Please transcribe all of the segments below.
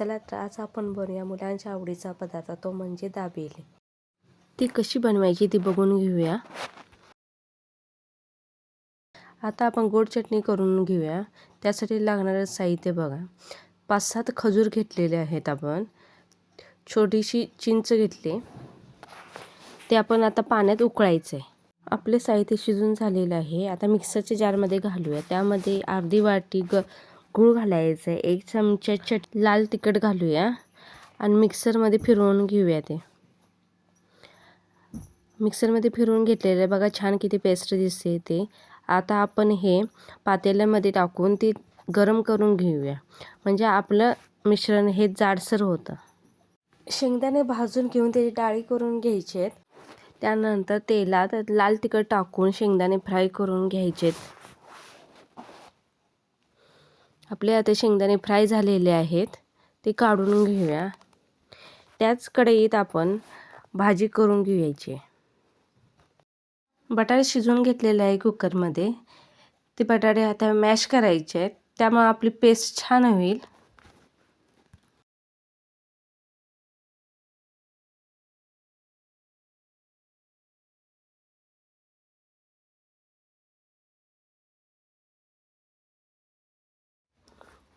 चला तर आज आपण बनवूया मुलांच्या आवडीचा पदार्थ तो म्हणजे दाबेली. ती कशी बनवायची ती बघून घेऊया. आता आपण गोड चटणी करून घेऊया. त्यासाठी लागणारं साहित्य बघा. पाच सात खजूर घेतलेले आहेत आपण. छोटीशी चिंच घेतली. ते आपण आता पाण्यात उकळायचं. आहे आपले साहित्य शिजून झालेलं आहे. आता मिक्सरच्या जारमध्ये घालूया. त्यामध्ये अर्धी वाटी ग गूळ घालायचं आहे एक चमचा चट लाल तिखट घालूया. आणि मिक्सरमध्ये फिरवून घेऊया ते. मिक्सरमध्ये फिरवून घेतलेलं आहे. बघा छान किती पेस्ट दिसते ते. आता आपण हे पातेल्यामध्ये टाकून ती गरम करून घेऊया. म्हणजे आपलं मिश्रण हे जाडसर होतं. शेंगदाणे भाजून घेऊन त्याची डाळी करून घ्यायचे आहेत त्यानंतर तेलात लाल तिखट टाकून शेंगदाणे फ्राय करून घ्यायचे आहेत आपले आता शेंगदाणे फ्राय झालेले आहेत ते काढून घेऊया. त्याच कढईत आपण भाजी करून घेऊयाची बटाटे शिजवून घेतलेले आहे कुकरमध्ये. ते बटाटे आता मॅश करायचे आहेत त्यामुळं आपली पेस्ट छान होईल.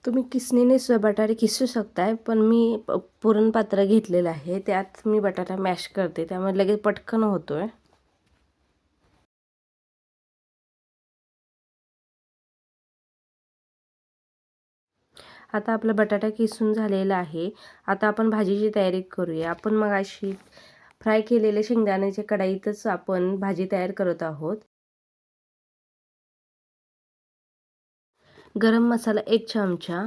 तुम्ही किसणीने सुद्धा बटाटे किसू शकताय पण मी पुरण पात्र घेतलेलं आहे. त्यात मी बटाटा मॅश करते. त्यामुळे लगेच पटकन होतो आहे आता आपला बटाटा किसून झालेला आहे. आता आपण भाजीची तयारी करूया. आपण मग अशी फ्राय केलेले शेंगदाण्याच्या कढाईतच आपण भाजी तयार करत आहोत. गरम मसाला एक चमचा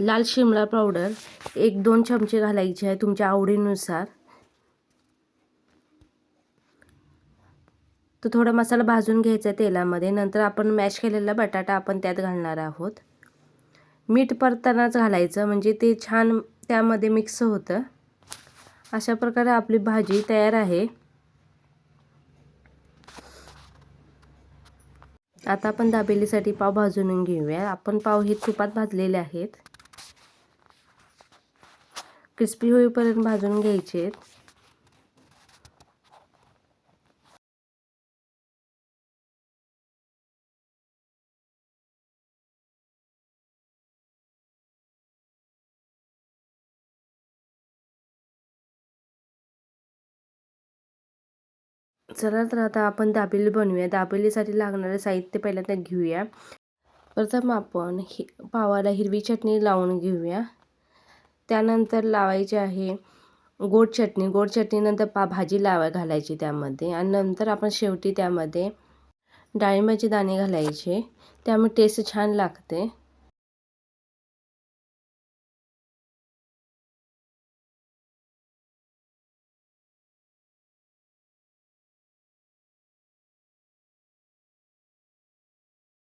लाल शिमला पावडर एक दोन चमचे घालायचे आहे तुमच्या आवडीनुसार. तो थोडा मसाला भाजून घ्यायचा आहे तेलामध्ये नंतर आपण मॅश केलेला बटाटा आपण त्यात घालणार आहोत. मीठ परतानाच घालायचं म्हणजे ते छान त्यामध्ये मिक्स होतं. अशा प्रकारे आपली भाजी तयार आहे. आता आपण दाबेलीसाठी पाव भाजून घेऊया. आपण पाव हे तुपात भाजलेले आहेत. क्रिस्पी होईपर्यंत भाजून घ्यायचे आहेत. चला तर आता आपण दाबेली बनवूया. दाबेलीसाठी लागणारं साहित्य पहिल्यांदा घेऊया. प्रथम आपण हि पावाला हिरवी चटणी लावून घेऊया. त्यानंतर लावायची आहे गोड चटणी. गोड चटणीनंतर पा भाजी लावा घालायची त्यामध्ये. आणि नंतर आपण शेवटी त्यामध्ये डाळिंबाचे दाणे घालायचे. त्यामुळे टेस्ट छान लागते.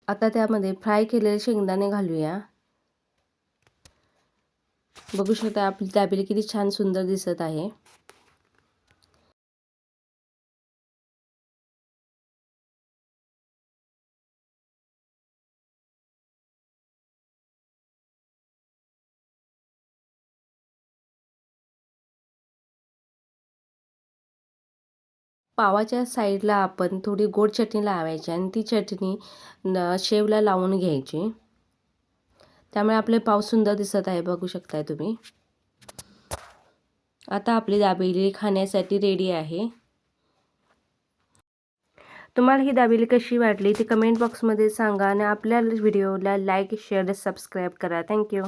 आता त्यामध्ये फ्राय केलेले शेंगदाणे घालूया. बघू शकता आपली दाबेली किती छान सुंदर दिसत आहे. पावाच्या साईडला आपण थोडी गोड चटणी लावायची आणि ती चटणी न शेवला लावून घ्यायची. त्यामुळे आपले पाव सुंदर दिसत आहे बघू शकताय तुम्ही. आता आपली दाबेली खाण्यासाठी रेडी आहे. तुम्हाला ही दाबेली कशी वाटली ती कमेंट बॉक्समध्ये सांगा आणि आपल्या व्हिडिओला लाईक शेअर सबस्क्राईब करा. Thank you